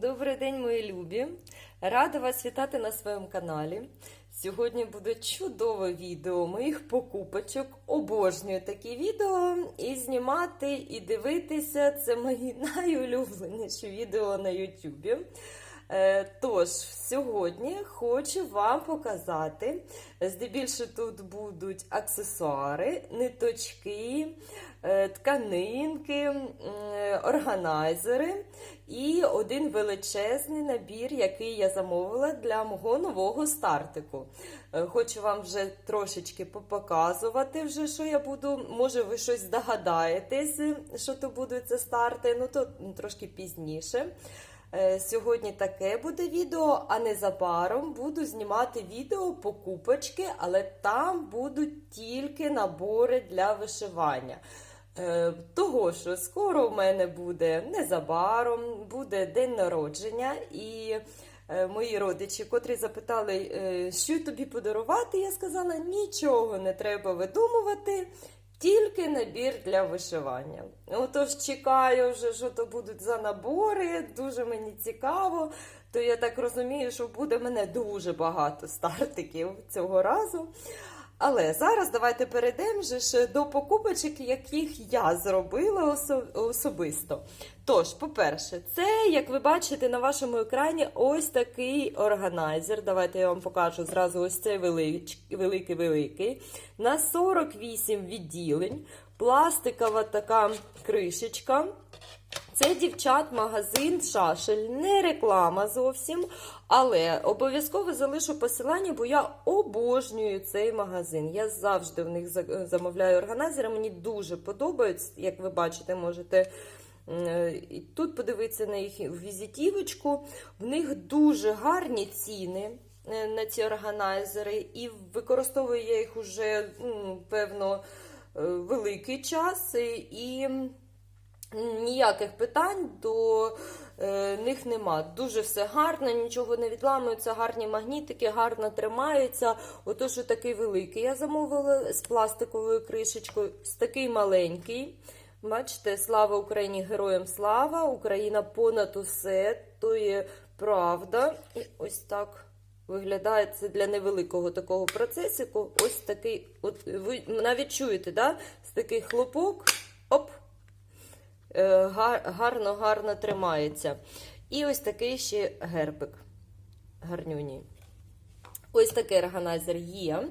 Добрий день, мої любі! Рада вас вітати на своєму каналі. Сьогодні буде чудове відео моїх покупочок. Обожнюю такі відео і знімати, і дивитися. Це мої найулюбленіші відео на Ютубі. Е, Тож, сьогодні хочу вам показати. Здебільшого тут будуть аксесуари, ниточки, е, тканинки, е, органайзери і один величезний набір, який я замовила для мого нового стартику. Хочу вам вже трошечки показувати, вже, що я буду. Може, ви щось здогадаєтесь, що то будуть це старти, ну то трошки пізніше. Е, Сьогодні таке буде відео, а незабаром буду знімати відео покупочки, але там будуть тільки набори для вишивання. Е, Того, що скоро в мене буде незабаром, буде день народження, і е, мої родичі, котрі запитали, що тобі подарувати, я сказала, нічого не треба видумувати. Тільки набір для вишивання. Отож, чекаю вже, що то будуть за набори, дуже мені цікаво. То я так розумію, що буде мене дуже багато стартиків цього разу. Але зараз давайте перейдемо вже до покупочок, яких я зробила особисто. Тож, по-перше, це, як ви бачите на вашому екрані, ось такий органайзер. Давайте я вам покажу зразу ось цей великий-великий. На 48 відділень, пластикова така кришечка. Це дівчат магазин Шашель, не реклама зовсім, але обов'язково залишу посилання, бо я обожнюю цей магазин. Я завжди в них замовляю органайзери. Мені дуже подобаються. Як ви бачите, можете тут подивитися на їх візитівочку. В них дуже гарні ціни. е, На ці органайзери, і використовую я їх уже певно е, великий час. І ніяких питань до е, них нема. Дуже все гарно, нічого не відламується, гарні магнітики, гарно тримаються. Отож, такий великий я замовила з пластиковою кришечкою, з такий маленький. Бачите, слава Україні, героям слава! Україна понад усе, то є правда. І ось так. Виглядає це для невеликого такого процесику. Ось такий, от ви навіть чуєте, да? З такий хлопок, оп, Е, гар- гарно, гарно тримається. І ось такий ще гербик. Гарнюній. Ось такий органайзер є.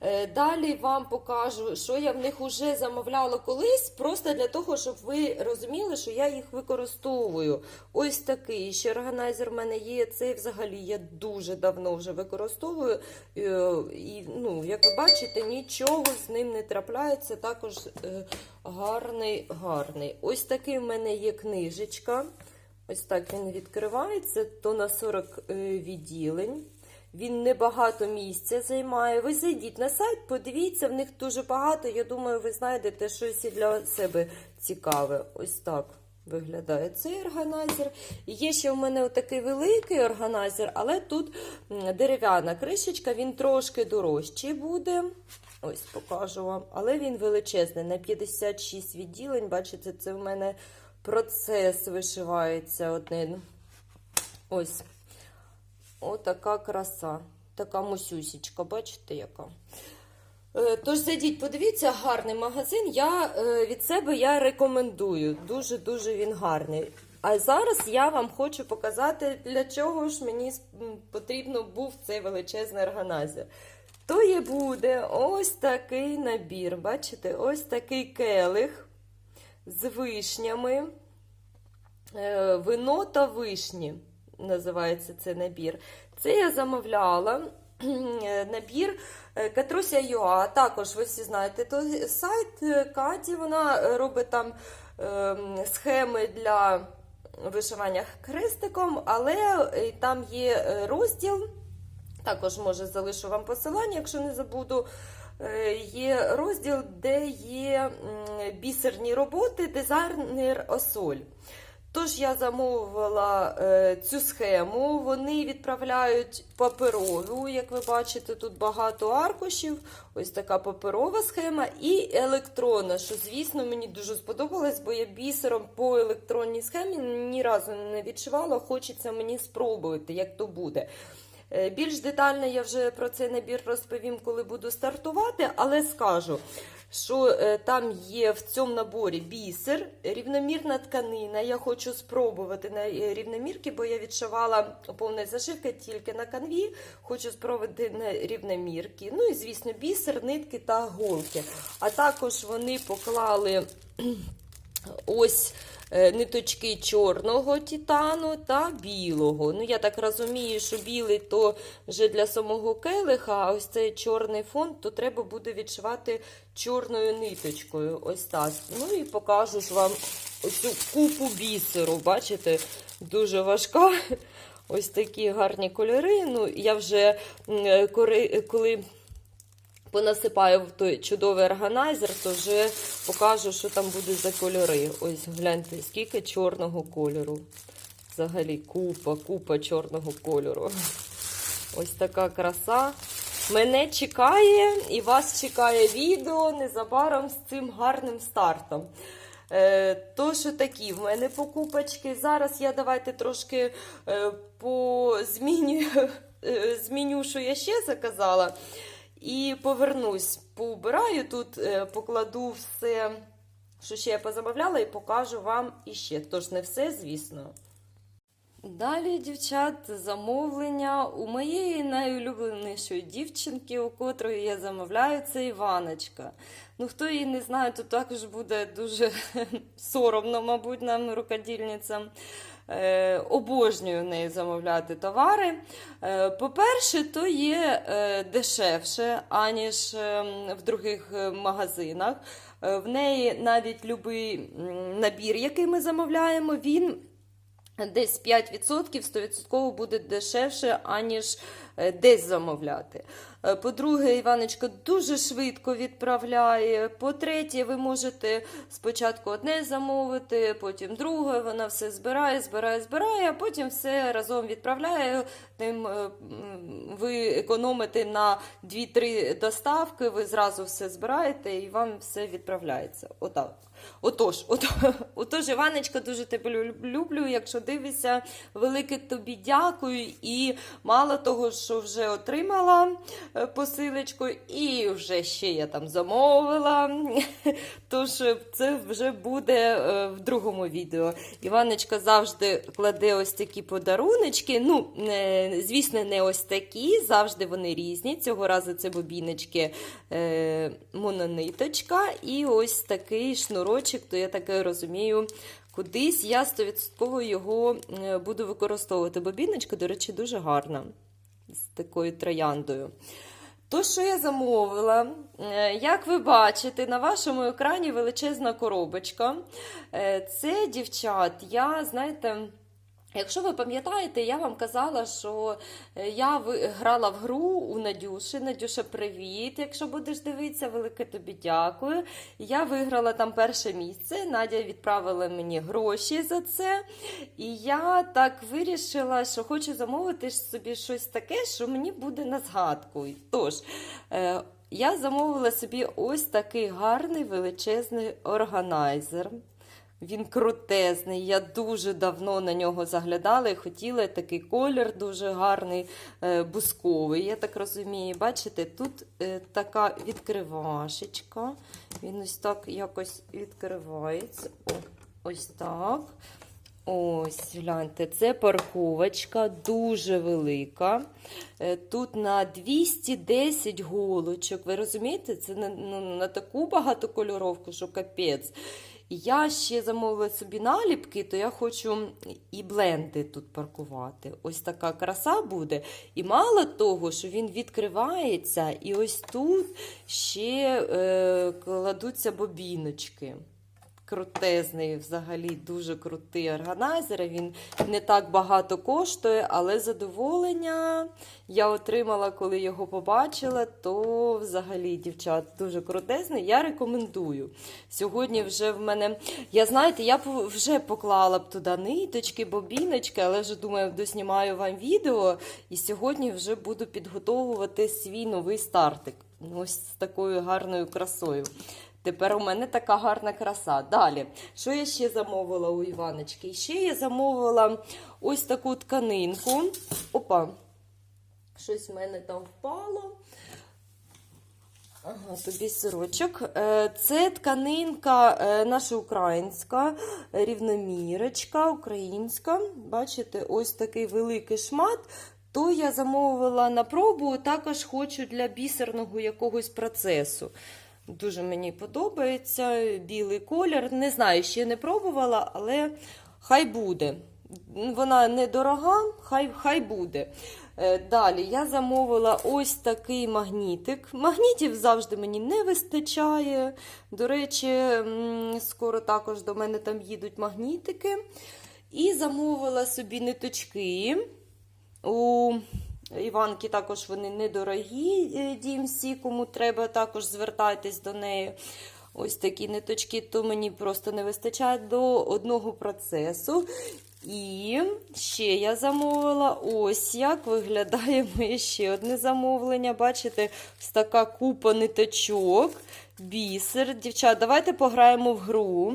Е, Далі вам покажу, що я в них вже замовляла колись, просто для того, щоб ви розуміли, що я їх використовую. Ось такий ще органайзер в мене є. Цей взагалі я дуже давно вже використовую. Е, І, ну, як ви бачите, нічого з ним не трапляється. Також е, гарний, гарний. Ось такий в мене є книжечка. Ось так він відкривається, то на 40 е, відділень. Він небагато місця займає. Ви зайдіть на сайт, подивіться, в них дуже багато. Я думаю, ви знайдете щось і для себе цікаве. Ось так виглядає цей органайзер. І Є ще в мене такий великий органайзер, але тут дерев'яна кришечка, він трошки дорожчий буде. Ось покажу вам. Але він величезний, на 56 відділень. Бачите, це в мене процес вишивається один. Ось. Отака краса. Така мусюсічка, бачите, яка. Е, Тож зайдіть, подивіться, гарний магазин. Я е, від себе я рекомендую. Дуже-дуже він гарний. А зараз я вам хочу показати, для чого ж мені потрібно був цей величезний органайзер. То є буде ось такий набір. Бачите, ось такий келих з вишнями. Е, Вино та вишні називається цей набір. Це я замовляла. Набір е, Катруся Юа. Також ви всі знаєте, то сайт е, Каті. Вона робить там е, схеми для вишивання хрестиком, але е, там є розділ. Також може залишу вам посилання, якщо не забуду. Є розділ, де є бісерні роботи, дизайнер Осоль. Тож я замовила е, цю схему. Вони відправляють паперову, як ви бачите, тут багато аркушів. Ось така паперова схема і електронна, що, звісно, мені дуже сподобалось, бо я бісером по електронній схемі ні разу не відшивала. Хочеться мені спробувати, як то буде. Е, Більш детально я вже про цей набір розповім, коли буду стартувати, але скажу, що е, там є в цьому наборі бісер, рівномірна тканина. Я хочу спробувати на е, рівномірки, бо я відшивала повна зашивка тільки на канві. Хочу спробувати на рівномірки. Ну і, звісно, бісер, нитки та голки. А також вони поклали ось ниточки чорного титану та білого. Ну, я так розумію, що білий то вже для самого келиха, а ось цей чорний фон, то треба буде відшивати чорною ниточкою. Ось так. Ну і покажу ж вам оцю купу бісеру. Бачите, дуже важка. Ось такі гарні кольори. Ну, я вже е, коли понасипаю в той чудовий органайзер, то вже покажу, що там буде за кольори. Ось гляньте, скільки чорного кольору. Взагалі купа, купа чорного кольору. Ось така краса. Мене чекає і вас чекає відео незабаром з цим гарним стартом. Е, то, що такі в мене покупочки. Зараз я давайте трошки е, по зміню, е, зміню, що я ще заказала. І повернусь, поубираю тут, е, покладу все, що ще я позамовляла, і покажу вам іще. Тож не все, звісно. Далі, дівчат, замовлення у моєї найулюбленішої дівчинки, у котрої я замовляю, це Іваночка. Ну, хто її не знає, то також буде дуже соромно, мабуть, нам, рукодільницям. Е, обожнюю в неї замовляти товари. Е, по-перше, то є е, дешевше, аніж е, в других магазинах. В неї навіть любий набір, який ми замовляємо, він десь 5% 100% буде дешевше, аніж десь замовляти. Е, По-друге, Іваночка дуже швидко відправляє. По-третє, ви можете спочатку одне замовити, потім друге. Вона все збирає, збирає, збирає, а потім все разом відправляє. Тим е, ви економите на 2-3 доставки, ви зразу все збираєте і вам все відправляється. Отак. Отож, от, отож, Іваночка, дуже тебе люблю. Якщо дивишся, велике тобі дякую. І мало того, що вже отримала е, посилочку, і вже ще я там замовила. Тож е, це вже буде е, в другому відео. Іваночка завжди кладе ось такі подаруночки. Ну, звісно, не ось такі, завжди вони різні. Цього разу це бобіночки монониточка і ось такий шнурочок, то я таке розумію. Кудись я 100% його буду використовувати. Бобіночка, до речі, дуже гарна з такою трояндою. То, що я замовила, е, як ви бачите, на вашому екрані величезна коробочка. Е, Це, дівчат, я, знаєте, Якщо ви пам'ятаєте, я вам казала, що е, я грала в гру у Надюші. Надюша, привіт! Якщо будеш дивитися, велике тобі дякую. Я виграла там перше місце. Надя відправила мені гроші за це. І я так вирішила, що хочу замовити собі щось таке, що мені буде на згадку. Тож, е, я замовила собі ось такий гарний величезний органайзер. Він крутезний. Я дуже давно на нього заглядала і хотіла такий колір дуже гарний, е, бусковий. Я так розумію. Бачите, тут е, така відкривашечка. Він ось так якось відкривається. Ось так. Ось, гляньте, це парковочка дуже велика. Е, Тут на 210 голочок. Ви розумієте, це на, ну, на таку багатокольоровку, що капець. Я ще замовила собі наліпки, то я хочу і бленди тут паркувати. Ось така краса буде. І мало того, що він відкривається, і ось тут ще е, кладуться бобіночки. Крутезний, взагалі дуже крутий органайзер. Він не так багато коштує, але задоволення я отримала, коли його побачила, то взагалі, дівчат, дуже крутезний. Я рекомендую. Сьогодні вже в мене. Я знаєте, я вже поклала б туди ниточки, бобіночки, але вже думаю, доснімаю вам відео. І сьогодні вже буду підготовувати свій новий стартик. Ось з такою гарною красою. Тепер у мене така гарна краса. Далі, що я ще замовила у Іваночки? Ще я замовила ось таку тканинку. Опа, щось в мене там впало. Ага, тобі сирочок. Е, Це тканинка е, наша українська, рівномірочка, українська. Бачите, ось такий великий шмат. То я замовила на пробу, також хочу для бісерного якогось процесу. Дуже мені подобається білий колір. Не знаю, ще не пробувала, але хай буде. Вона недорога, хай, хай буде. Е, Далі я замовила ось такий магнітик. Магнітів завжди мені не вистачає. До речі, скоро також до мене там їдуть магнітики. І замовила собі ниточки. У Іванки також вони недорогі, е, DMC, кому треба, також звертайтесь до неї. Ось такі ниточки, то мені просто не вистачає до одного процесу. І ще я замовила ось як виглядає моє ще одне замовлення. Бачите, ось така купа ниточок, бісер. Дівчат, давайте пограємо в гру.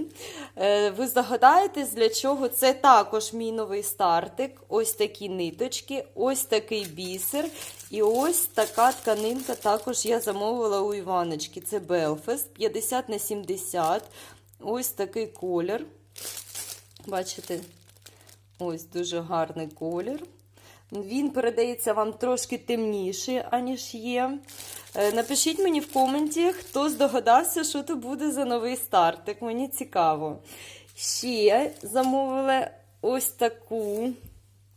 Е, Ви здогадаєтесь, для чого це також мій новий стартик. Ось такі ниточки, ось такий бісер. І ось така тканинка також я замовила у Іваночки. Це Belfast 50 на 70. Ось такий колір. Бачите? Ось дуже гарний колір. Він передається вам трошки темніший, аніж є. Е, Напишіть мені в коменті, хто здогадався, що це буде за новий стартик. Мені цікаво. Ще замовила ось таку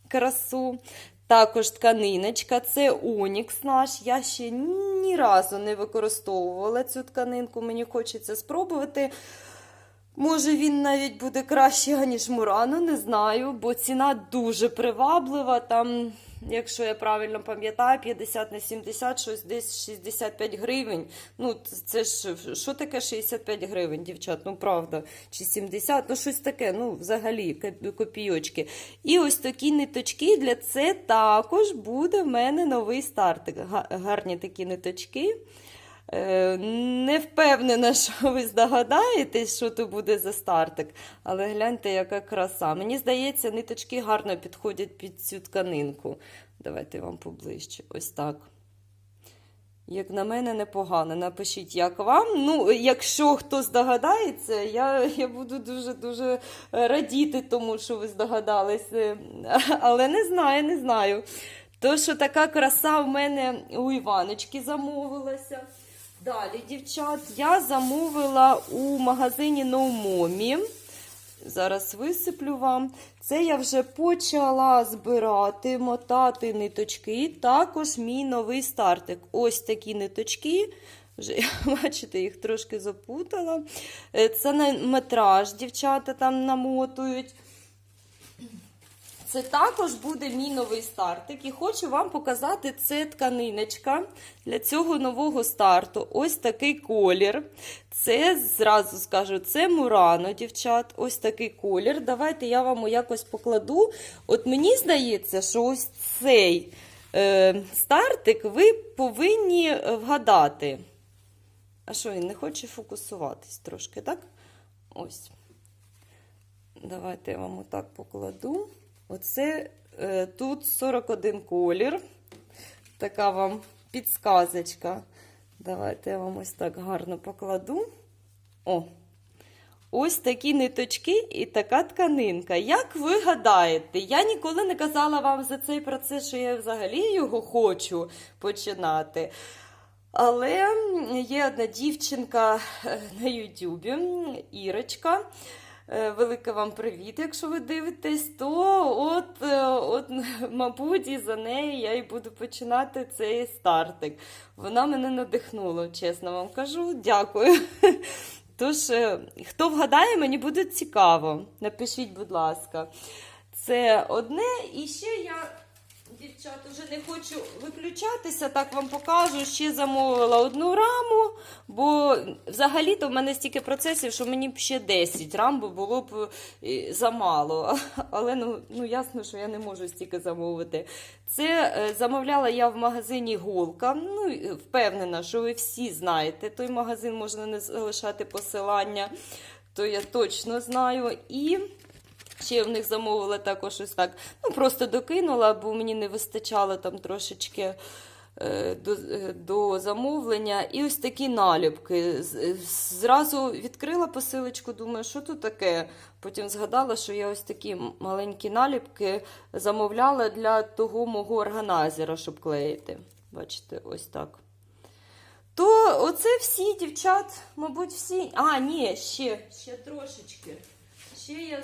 красу. Також тканиночка, це Онікс наш. Я ще ні разу не використовувала цю тканинку. Мені хочеться спробувати. Може, він навіть буде краще, ніж Мурано, не знаю, бо ціна дуже приваблива. Там, якщо я правильно пам'ятаю, 50 на 70, щось десь 65 гривень. Ну, це ж що таке 65 гривень, дівчат? Ну, правда, чи 70, ну щось таке, ну, взагалі, копійочки. І ось такі ниточки для це також буде в мене новий стартик. Гарні такі ниточки. Е, Не впевнена, що ви здогадаєтесь, що то буде за стартик, але гляньте, яка краса. Мені здається, ниточки гарно підходять під цю тканинку. Давайте вам поближче. Ось так. Як на мене, непогано. Напишіть, як вам. Ну, якщо хто здогадається, я я буду дуже-дуже радіти тому, що ви здогадалися. Але не знаю, не знаю. То, що така краса в мене у Іваночки замовилася. Далі, дівчат, я замовила у магазині Ноумомі. Зараз висиплю вам. Це я вже почала збирати, мотати ниточки. Також мій новий стартик. Ось такі ниточки. Вже, бачите, їх трошки запутала. Це на метраж, дівчата там намотують. Це також буде мій новий стартик. І хочу вам показати це тканиночка для цього нового старту. Ось такий колір. Це, зразу скажу, це Мурано, дівчат. Ось такий колір. Давайте я вам якось покладу. От мені здається, що ось цей е, стартик ви повинні вгадати. А що, він не хоче фокусуватись трошки, так? Ось. Давайте я вам отак покладу. Оце е, тут 41 колір. Така вам підсказочка. Давайте я вам ось так гарно покладу. О! Ось такі ниточки і така тканинка. Як ви гадаєте, я ніколи не казала вам за цей процес, що я взагалі його хочу починати. Але є одна дівчинка е, на Ютубі, Ірочка. Е, велике вам привіт, якщо ви дивитесь, то от, е, от, мабуть, і за неї я і буду починати цей стартик. Вона мене надихнула, чесно вам кажу. Дякую. Тож, е, хто вгадає, мені буде цікаво. Напишіть, будь ласка. Це одне. І ще я, дівчат, уже не хочу виключатися, так вам покажу. Ще замовила одну раму, бо взагалі-то в мене стільки процесів, що мені б ще 10 рам було б е, замало. Але ну, ну ясно, що я не можу стільки замовити. Це е, замовляла я в магазині Голка. Ну, впевнена, що ви всі знаєте. Той магазин можна не залишати посилання, то я точно знаю. І ще в них замовила також ось так. Ну, просто докинула, бо мені не вистачало там трошечки. е, До, е, до замовлення і ось такі наліпки. Зразу відкрила посилочку, думаю, що тут таке. Потім згадала, що я ось такі маленькі наліпки замовляла для того мого органайзера, щоб клеїти. Бачите, ось так. То оце всі дівчат, мабуть, всі. А, ні, ще, ще трошечки. Ще я.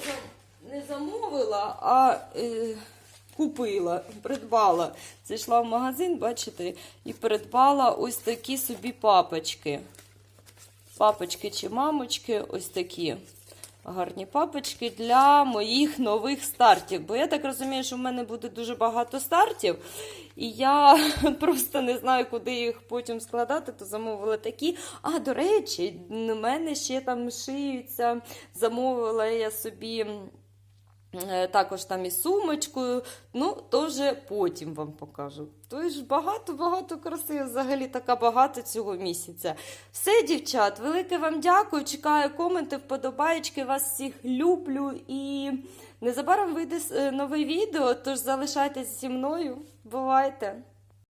Не замовила, а е, купила, придбала. Зайшла в магазин, бачите, і придбала ось такі собі папочки. Папочки чи мамочки, ось такі гарні папочки для моїх нових стартів. Бо я так розумію, що в мене буде дуже багато стартів, і я просто не знаю, куди їх потім складати, то замовила такі. А, до речі, в мене ще там шиються. Замовила я собі. Е, Також там і сумочкою, ну, вже потім вам покажу. Тож багато-багато краси, взагалі така багато цього місяця. Все, дівчат, велике вам дякую. Чекаю коменти, вподобаєчки. Вас всіх люблю. І незабаром вийде е, нове відео, тож залишайтесь зі мною. Бувайте!